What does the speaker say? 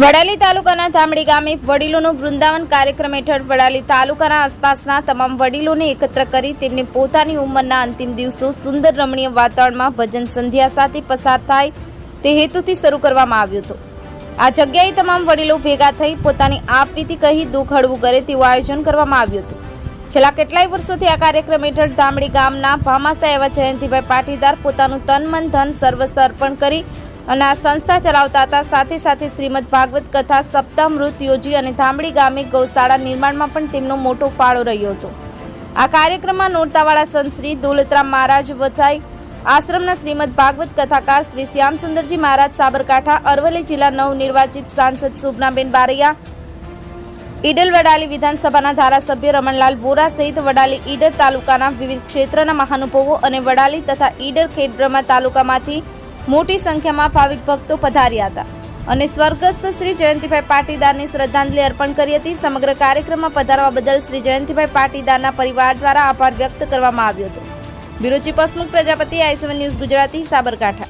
વડાલી તાલુકાના ધામડી ગામે વડીલોનું વૃંદાવન કાર્યક્રમ હેઠળ વડાલી તાલુકાના આસપાસના તમામ વડીલોને એકત્ર કરી તેમને પોતાની ઉંમરના અંતિમ દિવસો સુંદર રમણીય વાતાવરણમાં ભજન સંધ્યા સાથે પસાર થાય તે હેતુથી શરૂ કરવામાં આવ્યો હતો. આ જગ્યાએ તમામ વડીલો ભેગા થઈ પોતાની આપવીતી કહી દુઃખ હળવું કરે તેવું આયોજન કરવામાં આવ્યું હતું. છેલ્લા કેટલાય વર્ષોથી આ કાર્યક્રમ હેઠળ ધામડી ગામના ભામાસા એવા જયંતિભાઈ પાટીદાર પોતાનું તન મન ધન સર્વસ્થ અર્પણ કરી અને આ સંસ્થા ચલાવતા હતા. સાથે સાથે શ્રીમદ ભાગવત કથા સપ્તામૃત યોજી અને ધામડી ગામે ગૌશાળા નિર્માણમાં પણ તેમનો મોટો ફાળો રહ્યો હતો. આ કાર્યક્રમમાં નોરતાવાળા સંત શ્રી દોલતરામ મહારાજ વસાઈ, આશ્રમના શ્રીમદ ભાગવત કથાકાર શ્રી શ્યામસુંદરજી મહારાજ સાબરકાંઠા, અરવલ્લી જિલ્લા નવનિર્વાચિત સાંસદ શુભનાબેન બારૈયા ઈડલ વડાલી વિધાનસભાના ધારાસભ્ય રમણલાલ વોરા સહિત વડાલી ઈડર તાલુકાના વિવિધ ક્ષેત્રના મહાનુભાવો અને વડાલી તથા ઈડર ખેડબ્રહ્મા તાલુકામાંથી મોટી સંખ્યામાં ભાવિક ભક્તો પધાર્યા હતા. અને સ્વર્ગસ્થ શ્રી જયંતિભાઈ પાટીદારને શ્રદ્ધાંજલિ અર્પણ કરી હતી. સમગ્ર કાર્યક્રમમાં પધારવા બદલ શ્રી જયંતિભાઈ પાટીદારના પરિવાર દ્વારા આભાર વ્યક્ત કરવામાં આવ્યો હતો. Bureau chief Prajapati i seven news Gujarati, Sabarkantha.